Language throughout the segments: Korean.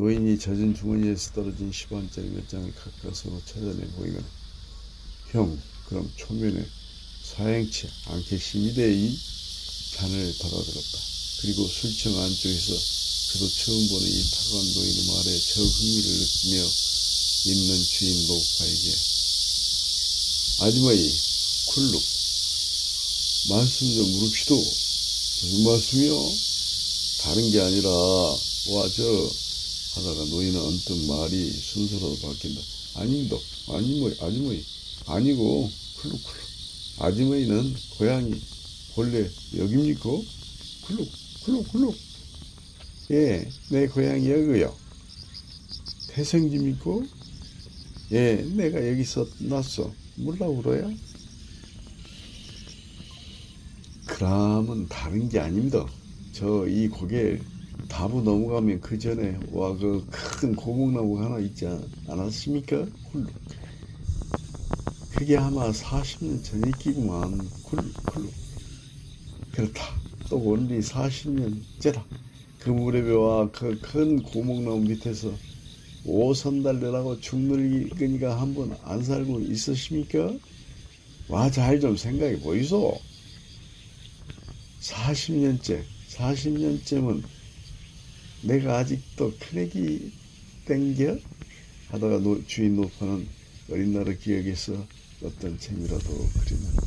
노인이 젖은 주머니에서 떨어진 10원짜리 몇 장을 가까스로 찾아내 보이거나 형 그럼 초면에 사행치 않겠습니다 이 잔을 받아들었다. 그리고 술청 안쪽에서 그도 처음 보는 이 타고난 노인의 말에 저 흥미를 느끼며 있는 주인 노파에게 아줌마이 쿨룩 말씀 좀 물읍시도 무슨 말씀이요? 다른 게 아니라 와저 하다가 노인은 언뜻 말이 순서로 바뀐다. 아닙니다. 아니뭐 아주머니 아니고 쿨룩 쿨룩 아주머니는 고향이 본래 여깁니까? 쿨룩 쿨룩 쿨룩 예, 내 고향이 여기요. 태생집니까? 예, 내가 여기서 났어. 몰라 울어야? 그람은 다른 게 아닙니다. 저 이 고개 다부 넘어가면 그 전에 와 그 큰 고목나무가 하나 있지 않- 않았습니까? 굴룩. 그게 아마 40년 전이기구만. 굴룩 굴룩. 그렇다. 또 원리 40년째다. 그 무렵에와 그 큰 고목나무 밑에서 오선 달려라고 죽늙은이가 한번 안 살고 있으십니까? 와 잘 좀 생각해 보이소. 40년째, 40년째면 내가 아직도 크랙이 땡겨? 하다가 노- 주인 노파는 어린 날을 기억해서 어떤 재미라도 그리는다.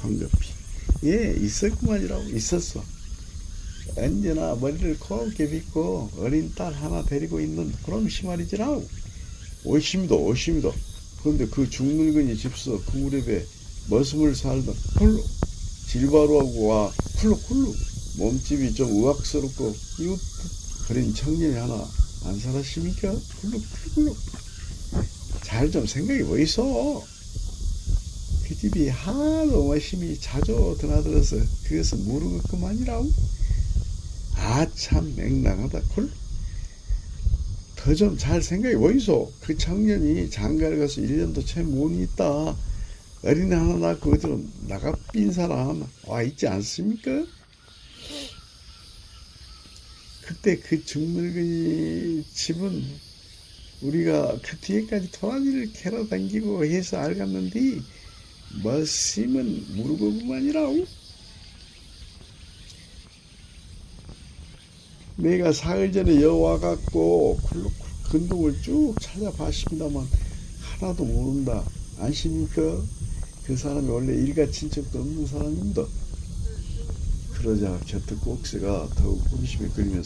황급히. 예, 있었구만이라고. 있었어. 언제나 머리를 곱게 빗고 어린 딸 하나 데리고 있는 그런 시말이지라고. 오십니다, 오십니다. 그런데 그 중늙은이 집서 그 무렵에 머슴을 살던 훌룩 질바루하고 와 훌룩 훌룩 몸집이 좀 우악스럽고 이웃 그린 청년이 하나 안 살았습니까? 훌룩 잘 좀 생각해 보이소. 그 집이 하도 열심히 자주 드나들어서 그것을 모르겠구만이라고. 아 참 맹랑하다 쿨. 더좀 잘 생각해 보이소. 그 청년이 장가를 가서 1년도 채 못 있다. 어린애 하나 낳고 어디로 나가 빈 사람 와 있지 않습니까? 그때 그 중늙은이 집은 우리가 그 뒤에까지 도라지를 캐러 다니고 해서 알겠는데 머심은 모르고구만이라고 내가 사흘 전에 여 와 갖고 굴룩 근동을 쭉 찾아봤습니다만 하나도 모른다 아십니까? 그 사람이 원래 일가 친척도 없는 사람입니다. 그러자 곁에 꼭새가 더욱 호기심에 끌리면서